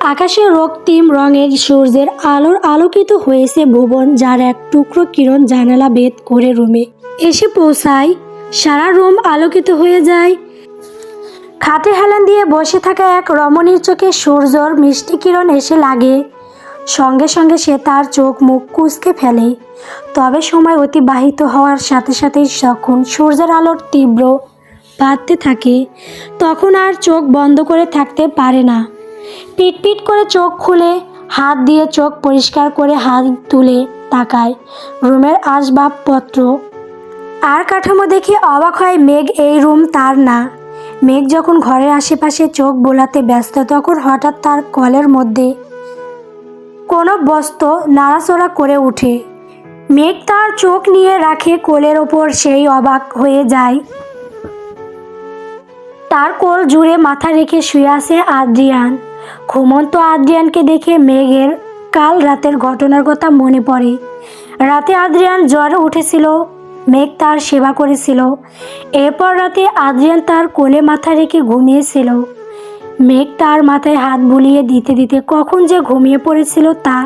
আকাশে রক্তিম রঙের সূর্যের আলোর আলোকিত হয়েছে ভুবন, যার এক টুকরো কিরণ জানালা বেদ করে রুমে এসে পৌঁছায়। সারা রুম আলোকিত হয়ে যায়। খাটে হেলান দিয়ে বসে থাকা এক রমণীর চোখে সূর্যর মিষ্টি কিরণ এসে লাগে। সঙ্গে সঙ্গে সে তার চোখ মুখ কুচকে ফেলে। তবে সময় অতিবাহিত হওয়ার সাথে সাথেই যখন সূর্যের আলোর তীব্র বাড়তে থাকে, তখন আর চোখ বন্ধ করে থাকতে পারে না। পিট পিট করে চোখ খুলে, হাত দিয়ে চোখ পরিষ্কার করে হাত তুলে তাকায় রুমের আসবাবপত্র। আর কাঠামো দেখে অবাক হয় মেঘ এই রুম তার না। মেঘ যখন ঘরের আশেপাশে চোখ বোলাতে ব্যস্ত, তখন হঠাৎ তার কলের মধ্যে কোনো বস্তু নাড়াচড়া করে ওঠে। মেঘ তার চোখ নিয়ে রাখে কোলের ওপর, সেই অবাক হয়ে যায়। তার কোল জুড়ে মাথা রেখে শুয়ে আছে আদ্রিয়ান। ঘুমন্ত আদ্রিয়ানকে দেখে মেঘের কাল রাতের ঘটনার কথা মনে পড়ে। রাতে আদ্রিয়ান জ্বরে উঠেছিল, মেঘ তার সেবা করেছিল। এরপর রাতে আদ্রিয়ান তার কোলে মাথা রেখে ঘুমিয়েছিল। মেঘ তার মাথায় হাত বুলিয়ে দিতে দিতে কখন যে ঘুমিয়ে পড়েছিল তা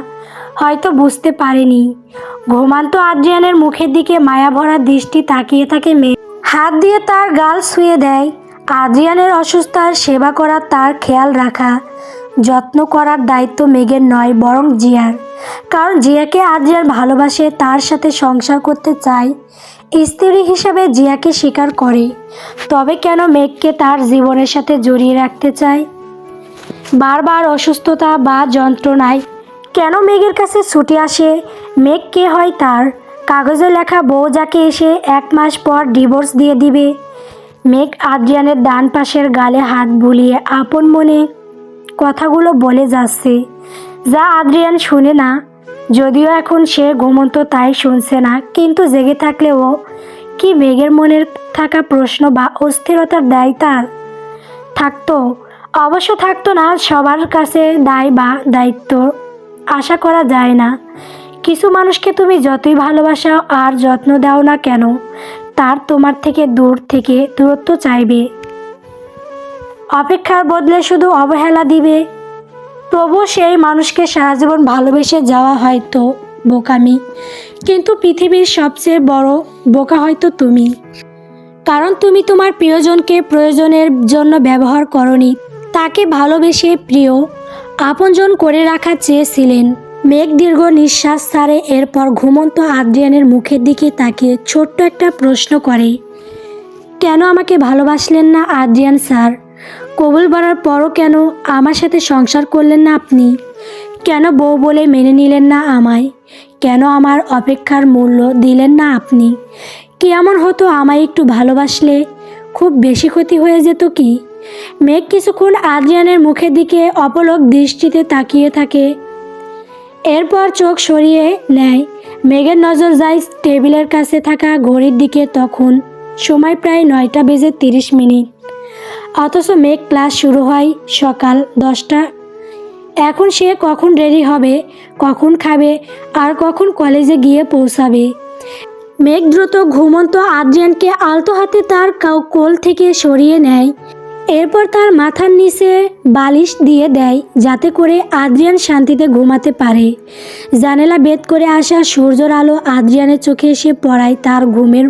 হয়তো বুঝতে পারেনি। ঘুমান্ত আদ্রিয়ানের মুখের দিকে মায়া ভরা দৃষ্টি তাকিয়ে থাকে মেঘ। হাত দিয়ে তার গাল শুয়ে দেয়। আদ্রিয়ানের অসুস্থার সেবা করা তার খেয়াল রাখা, যত্ন করার দায়িত্ব মেঘের নয়, বরং জিয়ার। কারণ জিয়াকে আদ্রিয়ান ভালোবাসে, তার সাথে সংসার করতে চায়, স্ত্রী হিসাবে জিয়াকে স্বীকার করে। তবে কেন মেঘকে তার জীবনের সাথে জড়িয়ে রাখতে চায়? বারবার অসুস্থতা বা যন্ত্রণায় কেন মেঘের কাছে ছুটে আসে? মেঘ কে হয় তার? কাগজে লেখা বউ যাকে এসে এক মাস পর ডিভোর্স দিয়ে দিবে। মেঘ আদ্রিয়ানের ডান পাশের গালে হাত বুলিয়ে আপন মনে কথাগুলো বলে যাচ্ছে। যা আদ্রিয়ান শুনে না, যদিও এখন সে ঘুমন্ত তাই শুনছে না, কিন্তু জেগে থাকলেও কি মেঘের মনের থাকা প্রশ্ন বা অস্থিরতার দায় তার? থাকতো, অবশ্য থাকতো না, সবার কাছে দায় বা দায়িত্ব আশা করা যায় না। কিছু মানুষকে তুমি যতই ভালোবাসাও আর যত্ন দাও না কেন তার তোমার থেকে দূর থেকে দূরত্ব চাইবে। অপেক্ষার বদলে শুধু অবহেলা দিবে। তবু সেই মানুষকে সারা জীবন ভালোবেসে যাওয়া হয়তো বোকামি। কিন্তু পৃথিবীর সবচেয়ে বড় বোকা হয়তো তুমি। কারণ তুমি তোমার প্রিয়জনকে প্রয়োজনের জন্য ব্যবহার করনি, তাকে ভালোবেসে প্রিয় আপনজন করে রাখা চেয়েছিলেন মেঘ দীর্ঘ নিঃশ্বাস ছাড়ে, এরপর ঘুমন্ত আদ্রিয়ানের মুখের দিকে তাকিয়ে ছোট্ট একটা প্রশ্ন করে, কেন আমাকে ভালোবাসলেন না আদ্রিয়ান স্যার? কবুল বাড়ার পরও কেন আমার সাথে সংসার করলেন না আপনি? কেন বউ বলে মেনে নিলেন না আমায়? কেন আমার অপেক্ষার মূল্য দিলেন না আপনি? কি এমন হতো আমায় একটু ভালোবাসলে? খুব বেশি ক্ষতি হয়ে যেত কি? মেঘ কিছুক্ষণ আদ্রিয়ানের মুখের দিকে অপলক দৃষ্টিতে তাকিয়ে থাকে এরপর চোখ সরিয়ে নেয়। মেঘের নজর যায় টেবিলের কাছে থাকা ঘড়ির দিকে তখন। সময় প্রায় নয়টা বেজে তিরিশ মিনিট। অথচ মেঘ ক্লাস শুরু হয় সকাল দশটা। এখন সে কখন রেডি হবে, কখন খাবে আর কখন কলেজে গিয়ে পৌঁছাবে? মেঘ দ্রুত ঘুমন্ত আদ্রিয়ানকে আলতো হাতে তার কোল থেকে সরিয়ে নেয়। এরপর তার মাথার নিচে বালিশ দিয়ে দেয়, যাতে করে আদ্রিয়ান শান্তিতে ঘুমাতে পারে। জানালা বেদ করে আসা সূর্যর আলো আদ্রিয়ানের চোখে এসে পড়ায় তার ঘুমের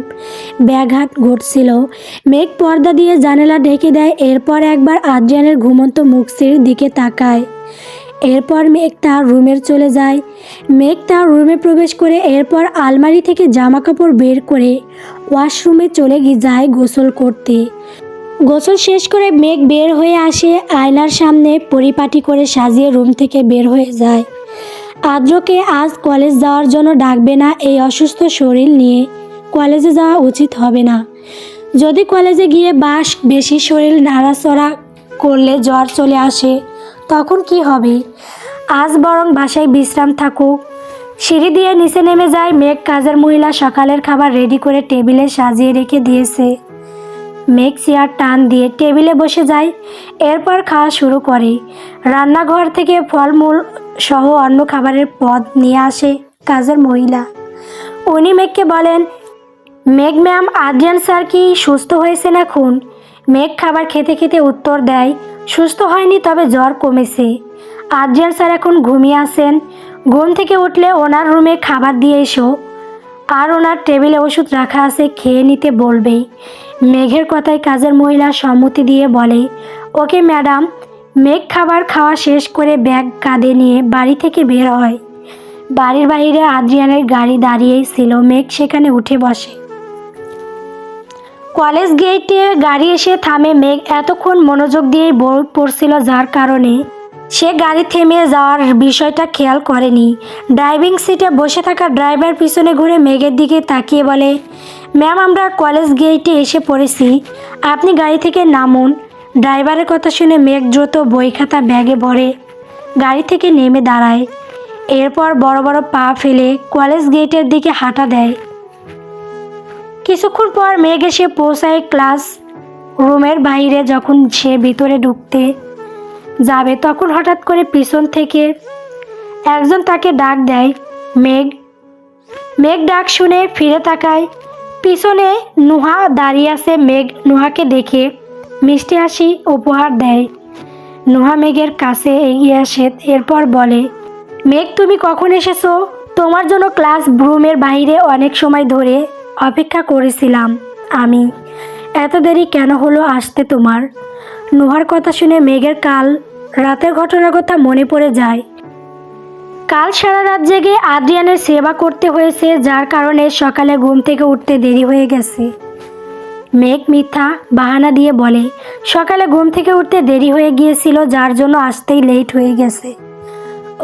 ব্যাঘাত ঘটছিল। মেঘ পর্দা দিয়ে জানালা ঢেকে দেয়, এরপর একবার আদ্রিয়ানের ঘুমন্ত মুখের দিকে তাকায়। এরপর মেঘ তার রুমের চলে যায়। মেঘ তার রুমে প্রবেশ করে এরপর আলমারি থেকে জামা কাপড় বের করে ওয়াশরুমে চলে গিয়ে যায় গোসল করতে। গোসল শেষ করে মেঘ বের হয়ে আসে আয়নার সামনে, পরিপাটি করে সাজিয়ে রুম থেকে বের হয়ে যায়। আদ্রকে আজ কলেজ যাওয়ার জন্য ডাকবে না এই অসুস্থ শরীর নিয়ে। কলেজে যাওয়া উচিত হবে না। যদি কলেজে গিয়ে বাস, বেশি শরীর নাড়াচড়া করলে জ্বর চলে আসে, তখন কি হবে? আজ বরং বাসায় বিশ্রাম থাকুক। সিঁড়ি দিয়ে নিচে নেমে যায় মেঘ কাজের মহিলা সকালের খাবার রেডি করে টেবিলে সাজিয়ে রেখে দিয়েছে। মেঘ চেয়ার টান দিয়ে টেবিলে বসে যায়। এরপর খাওয়া শুরু করে। রান্নাঘর থেকে ফলমূল সহ অন্য খাবারের পদ নিয়ে আসে কাজের মহিলা। উনি মেঘকে বলেন, মেঘ ম্যাম আদ্রিয়ান স্যার কি সুস্থ হয়েছেন এখন? মেঘ খাবার খেতে খেতে উত্তর দেয়, সুস্থ হয়নি, তবে জ্বর কমেছে। আদ্রিয়ান স্যার এখন ঘুমিয়ে আছেন। ঘুম থেকে উঠলে ওনার রুমে খাবার দিয়ে এসো। আর ওনার টেবিলে ওষুধ রাখা আছে, খেয়ে নিতে বলবেই মেঘের কথায় কাজের মহিলা সম্মতি দিয়ে বলে, ওকে ম্যাডাম, মেঘ খাবার খাওয়া শেষ করে ব্যাগ কাঁধে নিয়ে বাড়ি থেকে বের হয়। বাড়ির বাইরে আদ্রিয়ানের গাড়ি দাঁড়িয়েই ছিল, মেঘ সেখানে উঠে বসে। কলেজ গেটে গাড়ি এসে থামে মেঘ, এতক্ষণ মনোযোগ দিয়েই বই পড়ছিল, যার কারণে সে গাড়ি থেমে যাওয়ার বিষয়টা খেয়াল করেনি। ড্রাইভিং সিটে বসে থাকা ড্রাইভার পিছনে ঘুরে মেঘের দিকে তাকিয়ে বলে ম্যাম, আমরা কলেজ গেটে এসে পড়েছি। আপনি গাড়ি থেকে নামুন। ড্রাইভারের কথা শুনে মেঘ দ্রুত বই খাতা ব্যাগে ভরে গাড়ি থেকে নেমে দাঁড়ায়। এরপর বড় বড় পা ফেলে কলেজ গেটের দিকে হাঁটা দেয়। কিছুক্ষণ পর মেঘ এসে পৌঁছায় ক্লাস রুমের বাইরে যখন সে ভিতরে ঢুকতে যাবে, তখন হঠাৎ করে পিছন থেকে একজন তাকে ডাক দেয়, মেঘ। মেঘ ডাক শুনে ফিরে তাকায়। পিছনে নুহা দাঁড়িয়ে আছে মেঘ নুহাকে দেখে। মিষ্টি হাসি উপহার দেয়। নুহা মেঘের কাছে এগিয়ে আসে, এরপর বলে, মেঘ, তুমি কখন এসেছ? তোমার জন্য ক্লাস রুমের বাইরে অনেক সময় ধরে অপেক্ষা করেছিলাম আমি। এত দেরি কেন হলো আসতে তোমার? নুহার কথা শুনে মেঘের কাল রাতের ঘটনার কথা মনে পড়ে যায়। কাল সারা রাত জেগে আদ্রিয়ানের সেবা করতে হয়েছে, যার কারণে সকালে ঘুম থেকে উঠতে দেরি হয়ে গেছে। মেঘ মিথ্যা বাহানা দিয়ে বলে, সকালে ঘুম থেকে উঠতে দেরি হয়ে গিয়েছিল, যার জন্য আসতেই লেট হয়ে গেছে।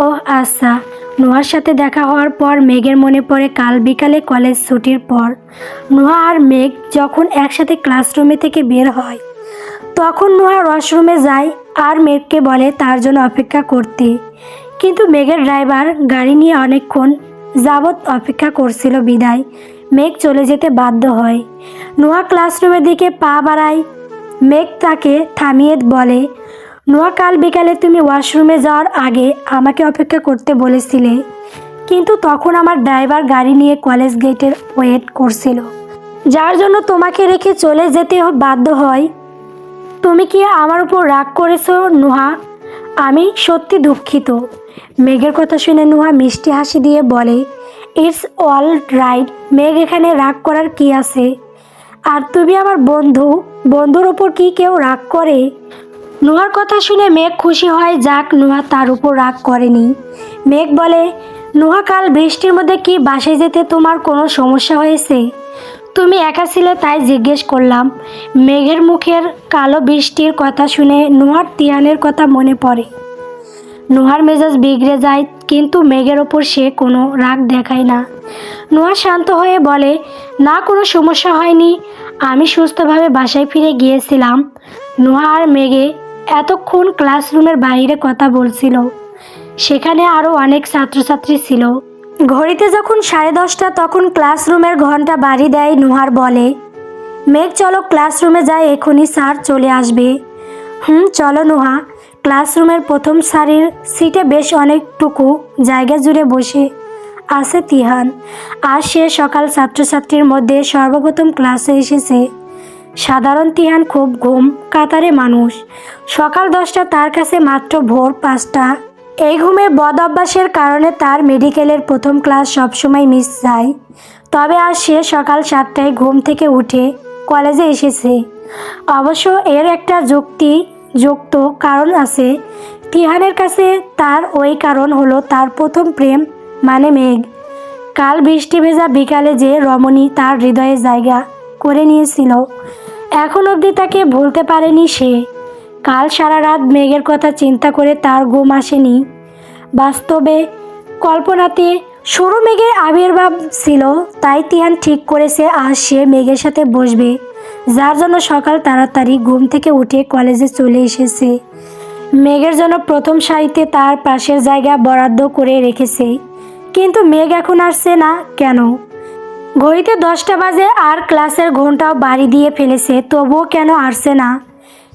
ওহ আচ্ছা। নোহার সাথে দেখা হওয়ার পর মেঘের মনে পড়ে, কাল বিকালে কলেজ ছুটির পর। নোহা আর মেঘ যখন একসাথে ক্লাসরুমে থেকে বের হয়, তখন নোহা ওয়াশরুমে যায় আর মেঘকে বলে, তার জন্য অপেক্ষা করতে। কিন্তু মেঘের ড্রাইভার গাড়ি নিয়ে অনেকক্ষণ যাবৎ অপেক্ষা করছিল বিদায়। মেঘ চলে যেতে বাধ্য হয়। নোয়া ক্লাসরুমের দিকে পা বাড়ায়। মেঘ তাকে থামিয়ে বলে, নোয়া, কাল বিকালে তুমি ওয়াশরুমে যাওয়ার আগে আমাকে অপেক্ষা করতে বলেছিলে। কিন্তু তখন আমার ড্রাইভার গাড়ি নিয়ে কলেজ গেটের ওয়েট করছিল। যার জন্য তোমাকে রেখে চলে যেতে বাধ্য হয়। তুমি কি আমার উপর রাগ করেছ নুহা আমি সত্যি দুঃখিত। মেঘের কথা শুনে নুহা মিষ্টি হাসি দিয়ে বলে ইটস অল রাইট মেঘ এখানে রাগ করার কি আছে? আর তুমি আমার বন্ধু, বন্ধুর ওপর কি কেউ রাগ করে? নুহার কথা শুনে মেঘ খুশি হয়, যাক নুহা তার উপর রাগ করেনি। মেঘ বলে, নুহা, কাল বৃষ্টির মধ্যে কি বাসে যেতে তোমার কোনো সমস্যা হয়েছে? তুমি একা ছিলে তাই জিজ্ঞেস করলাম। মেঘের মুখের কালো বৃষ্টির কথা শুনে নুহার তিয়ানের কথা মনে পড়ে। নুহার মেজাজ বিগড়ে যায়, কিন্তু মেঘের ওপর সে কোনো রাগ দেখায় না। নোহা শান্ত হয়ে বলে, না, কোনো সমস্যা হয়নি। আমি সুস্থভাবে বাসায় ফিরে গিয়েছিলাম। নোহা আর মেঘে এতক্ষণ ক্লাসরুমের বাইরে কথা বলছিল। সেখানে আরও অনেক ছাত্রছাত্রী ছিল। ঘড়িতে যখন সাড়ে দশটা, তখন ক্লাসরুমের ঘণ্টা বাড়ি দেয় নুহার বলে, মেঘ, চলো ক্লাসরুমে যায় এখনই স্যার চলে আসবে। হুম, চলো নুহা। ক্লাসরুমের প্রথম সারির সিটে বেশ অনেকটুকু জায়গা জুড়ে বসে আছে তিহান। আর সে সকাল ছাত্রছাত্রীর মধ্যে সর্বপ্রথম ক্লাসে এসেছে। সাধারণ তিহান খুব ঘুম কাতারে মানুষ। সকাল দশটা তার কাছে মাত্র ভোর পাঁচটা। এই ঘুমের বদ অভ্যাসের কারণে তার মেডিকেলের প্রথম ক্লাস সবসময় মিস যায়। তবে আর সে সকাল সাতটায় ঘুম থেকে উঠে কলেজে এসেছে। অবশ্য এর একটা যুক্তি যুক্ত কারণ আছে। তিহানের কাছে তার ওই কারণ হলো তার প্রথম প্রেম মানে মেঘ। কাল বৃষ্টি ভেজা বিকালে যে রমণী তার হৃদয়ে জায়গা করে নিয়েছিল। এখন অবধি তাকে ভুলতে পারেনি সে। কাল সারা রাত মেঘের কথা চিন্তা করে তার ঘুম আসেনি। বাস্তবে কল্পনাতে সরু মেঘের আবির্ভাব ছিল, তাই তিহান ঠিক করেছে আজ সে মেঘের সাথে বসবে। যার জন্য সকাল তাড়াতাড়ি ঘুম থেকে উঠে কলেজে চলে এসেছে। মেঘের জন্য প্রথম সারিতে তার পাশের জায়গা বরাদ্দ করে রেখেছে। কিন্তু মেঘ এখন আসছে না কেন? ঘড়িতে দশটা বাজে আর ক্লাসের ঘন্টাও বাড়ি দিয়ে ফেলেছে, তবুও কেন আসছে না?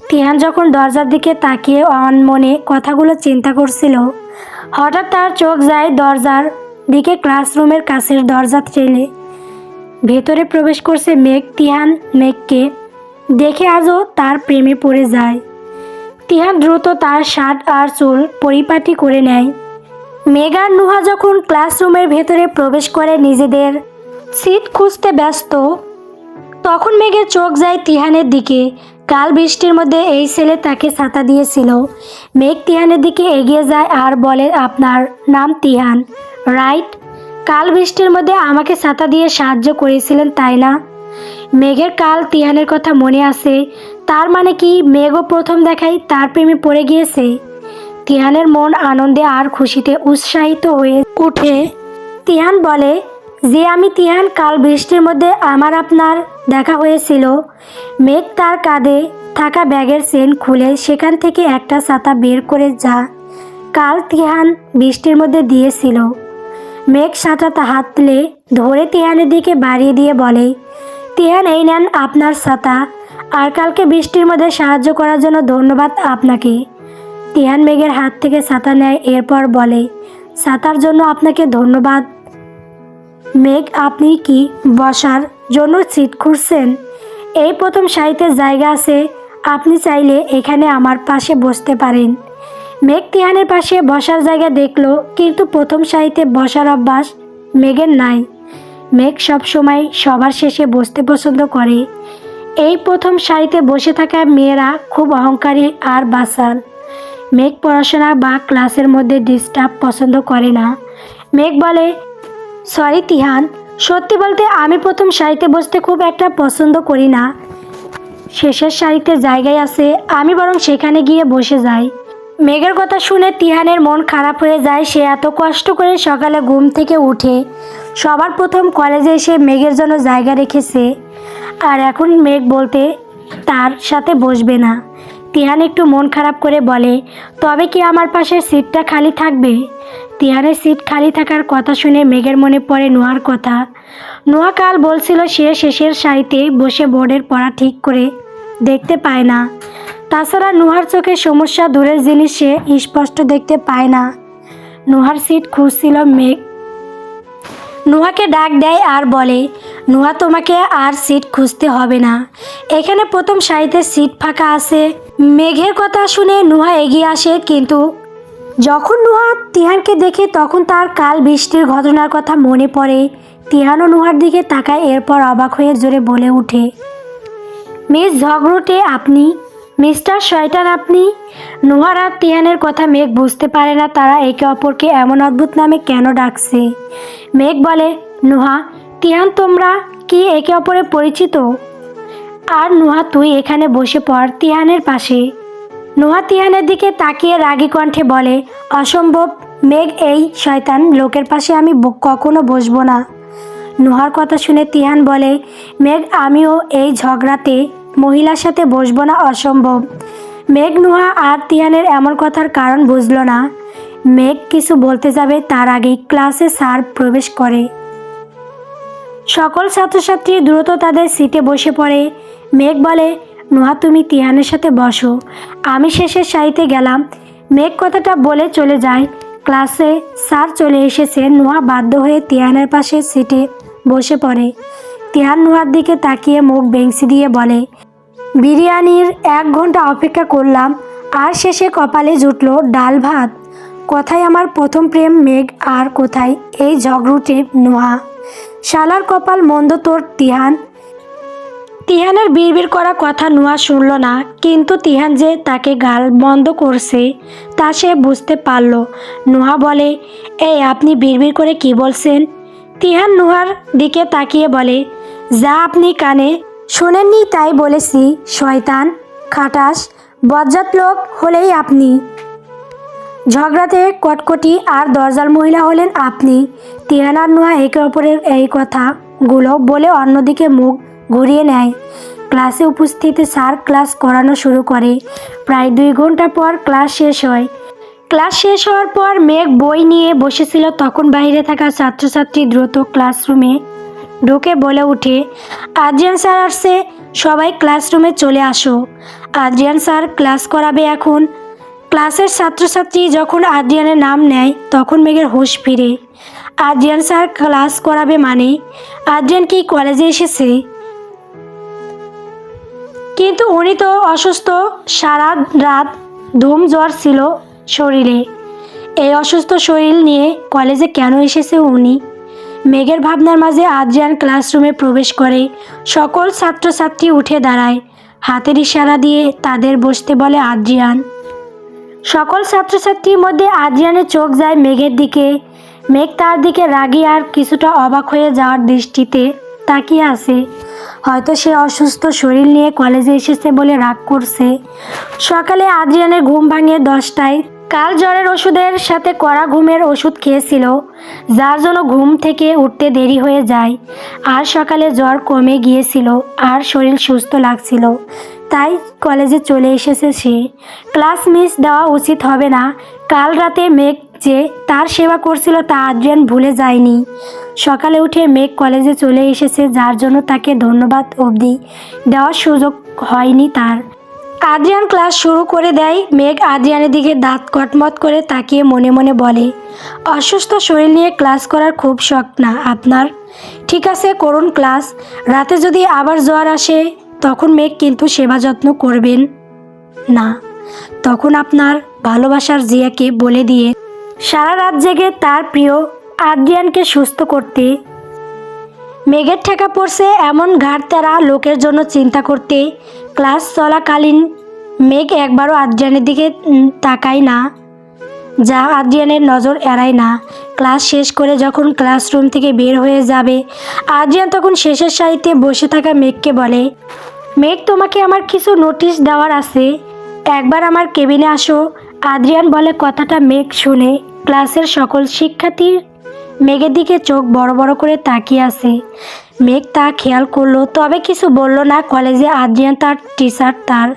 তিহান যখন দরজার দিকে তাকিয়ে অন মনে কথাগুলো চিন্তা করছিল, হঠাৎ তার চোখ যায় দরজার দিকে ক্লাসরুমের কাছের দরজা ঠেলে। ভেতরে প্রবেশ করছে মেঘ তিহান মেঘকে। দেখে আজও তার প্রেমে পড়ে যায়। তিহান দ্রুত তার শার্ট আর চুল পরিপাটি করে নেয়। মেঘার নুহা যখন ক্লাসরুমের ভেতরে প্রবেশ করে নিজেদের সিট খুঁজতে ব্যস্ত, তখন মেঘের চোখ যায় তিহানের দিকে। কাল বৃষ্টির মধ্যে এই ছেলে তাকে ছাতা দিয়েছিল। মেঘ তিহানের দিকে এগিয়ে যায় আর বলে, আপনার নাম তিহান। রাইট। কাল বৃষ্টির মধ্যে আমাকে ছাতা দিয়ে সাহায্য করেছিলেন, তাই না? মেঘের কাল তিহানের কথা মনে আছে, তার মানে কি মেঘও প্রথম দেখাই তার প্রেমে পড়ে গিয়েছে? তিহানের মন আনন্দে আর খুশিতে উৎসাহিত হয়ে উঠে। তিহান বলে, যে আমি তিহান, কাল বৃষ্টির মধ্যে আমার আপনার দেখা হয়েছিল। মেঘ তার কাঁধে থাকা ব্যাগের চেন খুলে সেখান থেকে একটা ছাতা বের করে যা কাল তিহান বৃষ্টির মধ্যে দিয়েছিল। মেঘ ছাতাটা হাতলে ধরে তেহানের দিকে বাড়িয়ে দিয়ে বলে, তেহান, এই নেন আপনার ছাতা। আর কালকে বৃষ্টির মধ্যে সাহায্য করার জন্য ধন্যবাদ আপনাকে। তিহান মেঘের হাত থেকে ছাতা নেয়, এরপর বলে, ছাতার জন্য আপনাকে ধন্যবাদ। মেঘ, আপনি কি বসার জন্য সিট খুঁজছেন এই প্রথম সারিতে জায়গা আছে। আপনি চাইলে এখানে আমার পাশে বসতে পারেন। মেঘ তিহানের পাশে বসার জায়গা দেখল, কিন্তু প্রথম সারিতে বসার অভ্যাস মেঘের নাই। মেঘ সবসময় সবার শেষে বসতে পছন্দ করে। এই প্রথম সারিতে বসে থাকা মেয়েরা খুব অহংকারী আর বাসাল। মেঘ পড়াশোনা বা ক্লাসের মধ্যে ডিস্টার্ব পছন্দ করে না। মেঘ বলে, সরি তিহান, সত্যি বলতে আমি প্রথম সারিতে বসতে খুব একটা পছন্দ করি না। শেষের সারিতে জায়গায় আছে, আমি বরং সেখানে গিয়ে বসে যাই। মেঘের কথা শুনে তিহানের মন খারাপ হয়ে যায়। সে এত কষ্ট করে সকালে ঘুম থেকে উঠে সবার প্রথম কলেজে এসে মেঘের জন্য জায়গা রেখেছে। আর এখন মেঘ বলতে তার সাথে বসবে না। তিহান একটু মন খারাপ করে বলে, তবে কি আমার পাশে সিটটা খালি থাকবে? তিহানের সিট খালি থাকার কথা শুনে মেঘের মনে পড়ে নোয়ার কথা। নোয়া কাল বলছিল সে শেষের সারিতে বসে বোর্ডের পড়া ঠিক করে দেখতে পায় না। তাছাড়া নুহার চোখে সমস্যা দূরের জিনিস সে স্পষ্ট দেখতে পায় না। নুহার সিট খুঁজছিল মেঘ। নুহাকে ডাক দেয় আর বলে, নুহা, তোমাকে আর সিট খুঁজতে হবে না। এখানে প্রথম সারিতে সিট ফাঁকা আছে। মেঘের কথা শুনে নুহা এগিয়ে আসে, কিন্তু যখন নুহা তিহানকে দেখে তখন তার কাল বৃষ্টির ঘটনার কথা মনে পড়ে। তিহানও নুহার দিকে তাকায়, এরপর অবাক হয়ে জোরে বলে ওঠে, মিস ঝগড়ুটে আপনি মিস্টার শয়তান আপনি? নোহার আর তিহানের কথা মেঘ বুঝতে পারে না, তারা একে অপরকে এমন অদ্ভুত নামে কেন ডাকছে? মেঘ বলে, নোহা, তিহান তোমরা কি একে অপরে পরিচিত? আর নোহা, তুই এখানে বসে পড় তিহানের পাশে। নোহা তিহানের দিকে তাকিয়ে রাগী কণ্ঠে বলে, অসম্ভব, মেঘ, এই শয়তান, লোকের পাশে আমি কখনো বসবো না। নোহার কথা শুনে তিহান বলে, মেঘ, আমিও এই ঝগড়াতে মহিলার সাথে বসবো না অসম্ভব। মেঘ, নুহা আর তিহানের এমন কথার কারণ বুঝলো না। মেঘ কিছু বলতে যাবে তার আগেই ক্লাসে স্যার প্রবেশ করে। সকল ছাত্রছাত্রী দ্রুত তাদের সিটে বসে পড়ে। মেঘ বলে, নোহা, তুমি তিহানের সাথে বসো। আমি শেষের সারিতে গেলাম। মেঘ কথাটা বলে চলে যায়। ক্লাসে স্যার চলে এসেছে। নোহা বাধ্য হয়ে তিহানের পাশে সিটে বসে পড়ে। তিহান নোহার দিকে তাকিয়ে মুখ বেংসি দিয়ে বলে, বিরিয়ানির এক ঘণ্টা অপেক্ষা করলাম, আর শেষে কপালে জুটলো ডাল ভাত। কোথায় আমার প্রথম প্রেম মেঘ, আর কোথায় এই ঝগড়ুটে নোহা? শালার কপাল মন্দ তোর, তিহান? তিহানের বিড়বিড় করা কথা নুয়া শুনল না, কিন্তু তিহান যে তাকে গাল বন্ধ করছে, তা সে বুঝতে পারল। নুহা বলে, এই, আপনি বিড়বিড় করে কি বলছেন? তিহান নুহার দিকে তাকিয়ে বলে যা আপনি কানে শোনেননি তাই বলেছি, শয়তান, খাটাস, বজ্জাত লোক হলেই আপনি। ঝগড়াতে কটকটি আর দরজাল মহিলা হলেন আপনি। তিহান নোয়া একে অপরের এই কথাগুলো বলে অন্যদিকে মুখ ঘুরিয়ে নেয়। ক্লাসে উপস্থিত স্যার ক্লাস করানো শুরু করে। প্রায় দুই ঘণ্টা পর ক্লাস শেষ হয়। ক্লাস শেষ হওয়ার পর মেঘ বই নিয়ে বসেছিল। তখন বাইরে থাকা ছাত্রছাত্রী দ্রুত ক্লাসরুমে ঢুকে বলে উঠে, আদ্রিয়ান স্যার আসছে, সবাই ক্লাসরুমে চলে আসো। আদ্রিয়ান স্যার, ক্লাস করাবে এখন? ক্লাসের ছাত্রছাত্রী যখন আদ্রিয়ানের নাম নেয়, তখন মেঘের হুঁশ ফিরে। আদ্রিয়ান স্যার, ক্লাস করাবে মানে? আদ্রিয়ান কি কলেজে এসেছে? কিন্তু উনি তো অসুস্থ। সারা রাত ধুম জ্বর ছিল শরীরে। এই অসুস্থ শরীর নিয়ে কলেজে কেন এসেছে উনি? মেঘের ভাবনার মাঝে আদ্রিয়ান ক্লাসরুমে প্রবেশ করে। সকল ছাত্রছাত্রী উঠে দাঁড়ায়। হাতের ইশারা দিয়ে তাদের বসতে বলে আদ্রিয়ান। সকল ছাত্রছাত্রীর মধ্যে আদ্রিয়ানের চোখ যায় মেঘের দিকে। মেঘ তার দিকে রাগি আর কিছুটা অবাক হয়ে যাওয়ার দৃষ্টিতে তাকিয়ে আছে। হয়তো সে অসুস্থ, শরীর নিয়ে কলেজে এসেছে বলে রাগ করছে। সকালে আদ্রিয়ানের ঘুম ভাঙিয়ে দশটায়। কাল জ্বরের ওষুধের সাথে কড়া ঘুমের ওষুধ খেয়েছিল, যার জন্য ঘুম থেকে উঠতে দেরি হয়ে যায়। আর সকালে জ্বর কমে গিয়েছিল আর শরীর সুস্থ লাগছিল। তাই কলেজে চলে এসেছে সে। ক্লাস মিস দেওয়া উচিত হবে না। কাল রাতে মেঘ যে তার সেবা করছিল তা আদ্রিয়ান ভুলে যায়নি। সকালে উঠে মেঘ কলেজে চলে এসেছে, যার জন্য তাকে ধন্যবাদ অবধি দেওয়ার সুযোগ হয়নি তার। আদ্রিয়ান ক্লাস শুরু করে দেয়। মেঘ আদ্রিয়ানের দিকে দাঁত কটমট করে তাকিয়ে মনে মনে বলে, অসুস্থ শরীর নিয়ে ক্লাস করার খুব শখ না আপনার? ঠিক আছে, করুন ক্লাস। রাতে যদি আবার জ্বর আসে, তখন মেঘ কিন্তু সেবা যত্ন করবেন না। তখন আপনার ভালোবাসার জিয়াকে বলে দিয়ে, সারা রাত জেগে তার প্রিয় আদ্রিয়ানকে সুস্থ করতে মেঘের ঠেকা পড়ছে এমন ঘাটতারা লোকের জন্য চিন্তা করতে। ক্লাস চলাকালীন মেঘ একবারও আদ্রিয়ানের দিকে তাকায় না। যা আদ্রিয়ানের নজর এড়ায় না। ক্লাস শেষ করে যখন ক্লাসরুম থেকে বের হয়ে যাবে, আদ্রিয়ান তখন শেষের সারিতে বসে থাকা মেঘকে বলে, মেঘ, তোমাকে আমার কিছু নোটিশ দেওয়ার আছে। একবার আমার কেবিনে আসো। আদ্রিয়ান বলে কথাটা মেঘ শুনে ক্লাসের সকল শিক্ষার্থীর মেঘের দিকে চোখ বড় বড় করে তাকিয়ে আছে। মেঘ তা খেয়াল করল, তবে কিছু বলল না, কলেজে আদ্রিয়ান তার টিচার তার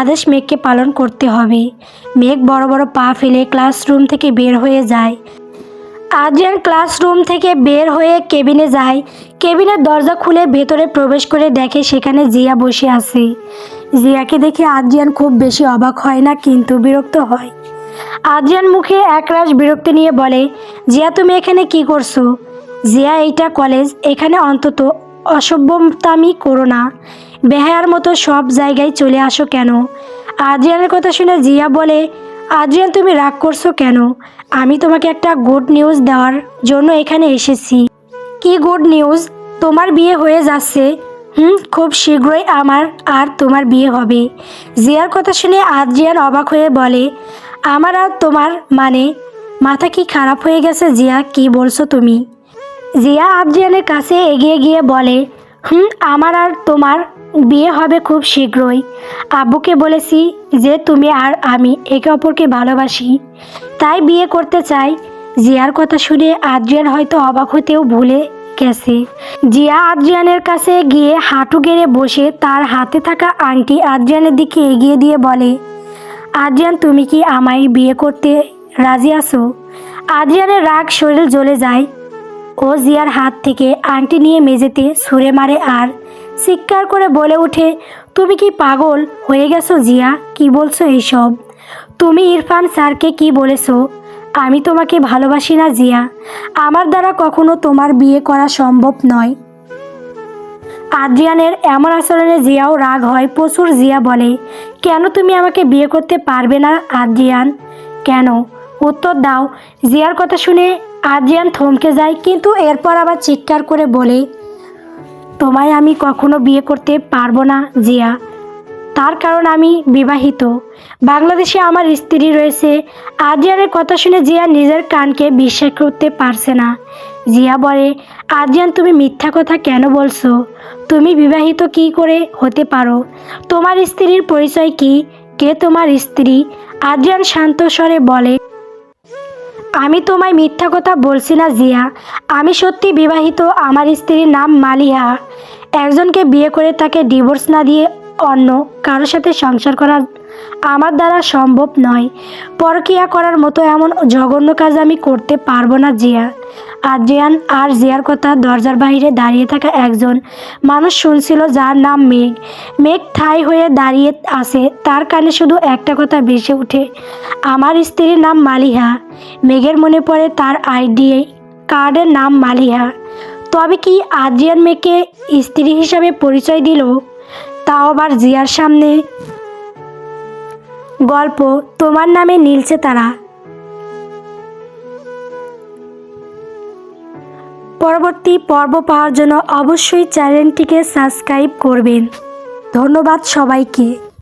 আদেশ মেঘকে পালন করতে হবে। মেঘ বড় বড় পা ফেলে ক্লাসরুম থেকে বের হয়ে যায়। আদ্রিয়ান ক্লাসরুম থেকে বের হয়ে কেবিনে যায়। কেবিনের দরজা খুলে ভেতরে প্রবেশ করে দেখে সেখানে জিয়া বসে আছে। জিয়াকে দেখে আদ্রিয়ান খুব বেশি অবাক হয় না, কিন্তু বিরক্ত হয়। আদ্রিয়ান মুখে একরাশ বিরক্তি নিয়ে বলে, জিয়া, তুমি এখানে কি করছ? জিয়া, এইটা কলেজ। এখানে অন্তত অসভ্যতামি করো না। বেহায়ার মতো সব জায়গায় চলে আসো কেন? আদ্রিয়ানের কথা শুনে জিয়া বলে, আদ্রিয়ান, তুমি রাগ করছ কেন? আমি তোমাকে একটা গুড নিউজ দেওয়ার জন্য এখানে এসেছি। কি গুড নিউজ? তোমার বিয়ে হয়ে যাচ্ছে। হুম, খুব শীঘ্রই আমার আর তোমার বিয়ে হবে। জিয়ার কথা শুনে আদ্রিয়ান অবাক হয়ে বলে আমার আর তোমার মানে? মাথা কি খারাপ হয়ে গেছে জিয়া? কি বলছো তুমি? জিয়া আদ্রিয়ানের কাছে এগিয়ে গিয়ে বলে, হুম, আমার আর তোমার বিয়ে হবে খুব শীঘ্রই। আব্বুকে বলেছি যে তুমি আর আমি একে অপরকে ভালোবাসি। তাই বিয়ে করতে চাই। জিয়ার কথা শুনে আদ্রিয়ান হয়তো অবাক হতেও ভুলে গেছে। জিয়া আদ্রিয়ানের কাছে গিয়ে হাঁটু গেড়ে বসে তার হাতে থাকা আংটি আদ্রিয়ানের দিকে এগিয়ে দিয়ে বলে আদ্রিয়ান, তুমি কি আমায় বিয়ে করতে রাজি আছো? আদ্রিয়ানের রাগ শরীর জ্বলে যায়। ও জিয়ার হাত থেকে আংটি নিয়ে মেঝেতে ছুঁড়ে মারে আর চিৎকার করে বলে ওঠে, তুমি কি পাগল হয়ে গেছো জিয়া? কি বলছো এইসব? তুমি ইরফান স্যারকে কি বলেছ? আমি তোমাকে ভালোবাসি না জিয়া। আমার দ্বারা কখনো তোমার বিয়ে করা সম্ভব নয়। আদ্রিয়ানের এমন আচরণে জিয়াও রাগ হয়, প্রচুর জিয়া বলে কেন তুমি আমাকে বিয়ে করতে পারবে না, আদ্রিয়ান? কেন? উত্তর দাও। জিয়ার কথা শুনে আদ্রিয়ান থমকে যায়, কিন্তু এরপর আবার চিৎকার করে বলে, তোমায় আমি কখনো বিয়ে করতে পারব না, জিয়া। তার কারণ আমি বিবাহিত। বাংলাদেশে আমার স্ত্রী রয়েছে। আদ্রিয়ানের কথা শুনে জিয়া নিজের কানকে বিশ্বাস করতে পারছে না। জিয়া বলে আদ্রিয়ান তুমি মিথ্যা কথা কেন বলছো? তুমি বিবাহিত কি করে হতে পারো? তোমার স্ত্রীর পরিচয় কি? কে তোমার স্ত্রী? আদ্রিয়ান শান্ত স্বরে বলে, আমি তোমায় মিথ্যা কথা বলছি না জিয়া। আমি সত্যি বিবাহিত। আমার স্ত্রীর নাম মালিহা। একজনকে বিয়ে করে তাকে ডিভোর্স না দিয়ে অন্য কারোর সাথে সংসার করা আমার দ্বারা সম্ভব নয়। পরকিয়া করার মতো এমন জঘন্য কাজ আমি করতে পারব না, জিয়া। আদ্রিয়ান আর জিয়ার কথা দরজার বাইরে দাঁড়িয়ে থাকা একজন মানুষ শুনছিল যার নাম মেঘ। মেঘ ঠাই হয়ে দাঁড়িয়ে আছে, তার কানে শুধু একটা কথা ভেসে ওঠে। আমার স্ত্রীর নাম মালিহা। মেঘের মনে পড়ে তার আইডি কার্ডের নাম মালিহা। তবে কি আদ্রিয়ান মেয়েকে স্ত্রী হিসাবে পরিচয় দিল? তাও আবার জিয়ার সামনে গল্প তোমার নামে নীলছে তারা। পরবর্তী পর্ব পাওয়ার জন্য অবশ্যই চ্যানেলটিকে সাবস্ক্রাইব করবেন। ধন্যবাদ সবাইকে।